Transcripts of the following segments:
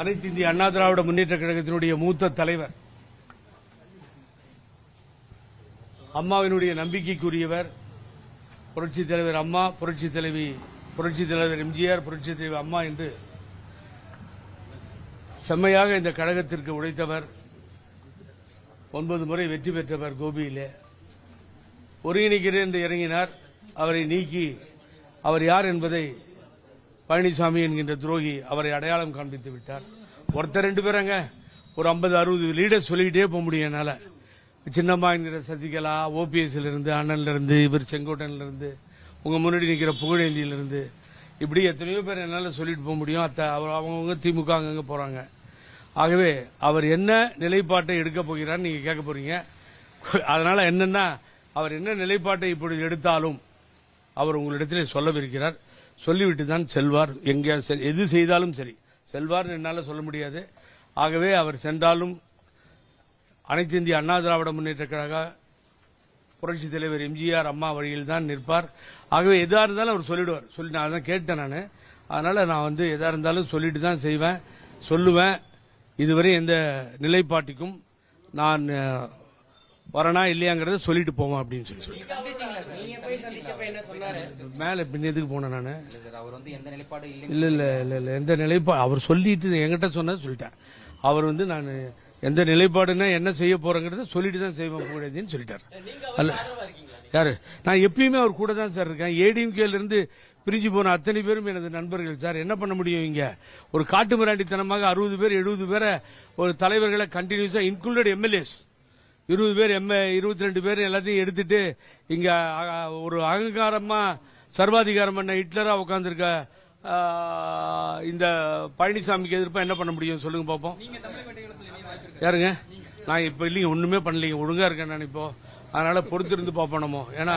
அனைத்து இந்திய அண்ணா திராவிட முன்னேற்ற கழகத்தினுடைய மூத்த தலைவர். அம்மாவினுடைய நம்பிக்கைக்குரியவர் புரட்சி தலைவர் அம்மா புரட்சி தலைவி புரட்சி தலைவர் எம்ஜிஆர் புரட்சி தலைவர் அம்மா என்று செம்மையாக இந்த கழகத்திற்கு உழைத்தவர் ஒன்பது முறை வெற்றி பெற்றவர் கோபியிலே. ஒருங்கிணைக்கிறேன் என்று இறங்கினார். அவரை நீக்கி அவர் யார் என்பதை பழனிசாமி என்கின்ற துரோகி அவரை அடையாளம் காண்பித்து விட்டார். ஒருத்தர் ரெண்டு பேரங்க ஒரு ஐம்பது அறுபது லீடர் சொல்லிக்கிட்டே போக முடியும் என்னால. சின்னம்மா என்கிற சசிகலா ஓபிஎஸ்ல இருந்து அண்ணன்ல இருந்து இவர் செங்கோட்டன்ல இருந்து உங்க முன்னாடி நிற்கிற புகழேந்தியில இருந்து இப்படி எத்தனையோ பேர் என்னால சொல்லிட்டு போக முடியும். அத்த அவர் அவங்கவுங்க திமுக அங்கங்க போறாங்க. ஆகவே அவர் என்ன நிலைப்பாட்டை எடுக்க போகிறார் நீங்க கேட்க போறீங்க. அதனால என்னன்னா அவர் என்ன நிலைப்பாட்டை இப்படி எடுத்தாலும் அவர் உங்களிடத்திலே சொல்லவிருக்கிறார். சொல்லிவிட்டு தான் செல்வார் எங்கே செல்- எது செய்தாலும் சரி. செல்வார் என்னால் சொல்ல முடியாது. ஆகவே அவர் சென்றாலும் அனைத்து இந்திய அண்ணா திராவிட முன்னேற்ற கழக புரட்சி தலைவர் எம்ஜிஆர் அம்மா வழியில் தான் நிற்பார். ஆகவே எதா இருந்தாலும் அவர் சொல்லிடுவார். சொல்லி நான் அதான் கேட்டேன் நான். அதனால நான் வந்து எதா இருந்தாலும் சொல்லிட்டு தான் செய்வேன் சொல்லுவேன். இதுவரை எந்த நிலைப்பாட்டுக்கும் நான் வரனா இல்லையாங்கிறத சொல்லிட்டு போவேன் அப்படின்னு சொல்லி சொல்லி நீங்க போய் சந்திச்சப்ப என்ன சொன்னாரு? மேல பின்ன எதுக்கு போனேன் நான்? இல்ல சார் அவர் வந்து எந்த நிலைப்பாடு இல்லை இல்ல இல்ல எந்த நிலைப்பாடு அவர் சொல்லிட்டு என்கிட்ட சொன்னது சொல்லிட்டேன். அவர் வந்து நான் எந்த நிலைப்பாடுன்னா என்ன செய்ய போறேங்கிறத சொல்லிட்டு தான் செய்வேன் புகழேந்தின்னு சொல்லிட்டாரு. அல்ல யாரு? நான் எப்பயுமே அவர் கூட தான் சார் இருக்கேன். ஏடிஎம்கேல இருந்து பிரிஞ்சு போன அத்தனை பேரும் எனது நண்பர்கள் சார். என்ன பண்ண முடியும் இங்க? ஒரு காட்டு மிராண்டித்தனமாக அறுபது பேர் எழுபது பேரை ஒரு தலைவர்களை கண்டினியூஸா இன்க்ளூடட் எம்எல்ஏஸ் இருபது பேர் எம்ஏ இருபத்தி ரெண்டு பேர் எல்லாத்தையும் எடுத்துட்டு இங்க ஒரு அகங்காரமா சர்வாதிகாரம் பண்ண ஹிட்லரா உட்காந்துருக்க இந்த பழனிசாமிக்கு எதிர்ப்பா என்ன பண்ண முடியும் சொல்லுங்க பாப்போம். யாருங்க? நான் இப்ப இல்லைங்க ஒண்ணுமே பண்ணலீங்க ஒழுங்கா இருக்கேன் நான் இப்போ. அதனால பொறுத்திருந்து பாப்போம் நம்ம. ஏன்னா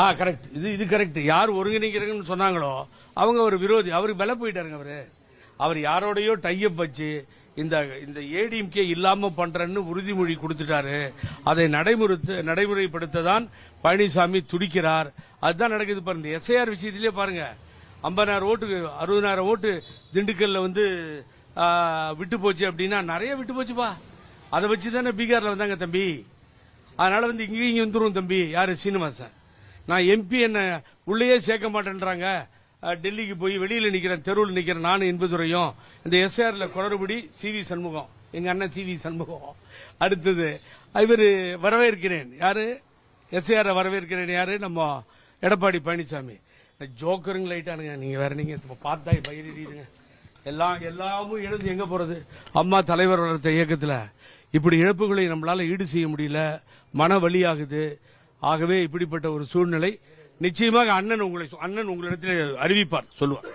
ஆ கரெக்ட் இது இது கரெக்ட் யார் ஒருங்கிணைக்கிறாங்கன்னு சொன்னாங்களோ அவங்க ஒரு விரோதி. அவருக்கு வில போயிட்டாருங்க அவரு. அவர் யாரோடையோ டையப் வச்சு இந்த இந்த ஏடிஎம்கே இல்லாம பண்றேன்னு உறுதிமொழி கொடுத்துட்டாரு. அதை நடைமுறைத்து நடைமுறைப்படுத்த தான் பழனிசாமி துடிக்கிறார். அதுதான் நடக்குது பாருங்க. எஸ்ஐஆர் விஷயத்திலே பாருங்க. ஐம்பதாயிரம் ஓட்டு அறுபதாயிரம் ஓட்டு திண்டுக்கல்ல வந்து விட்டு போச்சு அப்படின்னா நிறைய விட்டு போச்சுப்பா. அதை வச்சு தானே பீகார்ல வந்தாங்க தம்பி. அதனால வந்து இங்கேயும் இங்கே வந்துரும் தம்பி. யாரு சீனிவாசன்? நான் எம்பி என்ன உள்ளேயே சேர்க்க மாட்டேன்றாங்க. டெல்லிக்கு போய் வெளியில நிக்கிறேன் தெருவில் நிக்கிறேன் நானும் இன்பதுரையும் இந்த எஸ்ஆர்ல குளறுபடி சி வி சண்முகம். எங்க அண்ணன் சி வி சண்முகம். அடுத்தது இவர் வரவேற்கிறேன். யாரு? எஸ்ஆர் வரவேற்கிறேன். யாரு? நம்ம எடப்பாடி பழனிசாமி. ஜோக்கருங்க லைட்டானுங்க நீங்க வேற நீங்க பார்த்தா பயிரிடுங்க எல்லாம் எல்லாமும் எழுந்து எங்க போறது? அம்மா தலைவர் வளர்த்த இயக்கத்துல. இப்படி இழப்புகளை நம்மளால ஈடு செய்ய முடியல. மன வழியாகுது ஆகவே இப்படிப்பட்ட ஒரு சூழ்நிலை நிச்சயமாக அண்ணன் உங்களை அண்ணன் உங்களிடத்தில் அறிவிப்பார் சொல்லுவார்.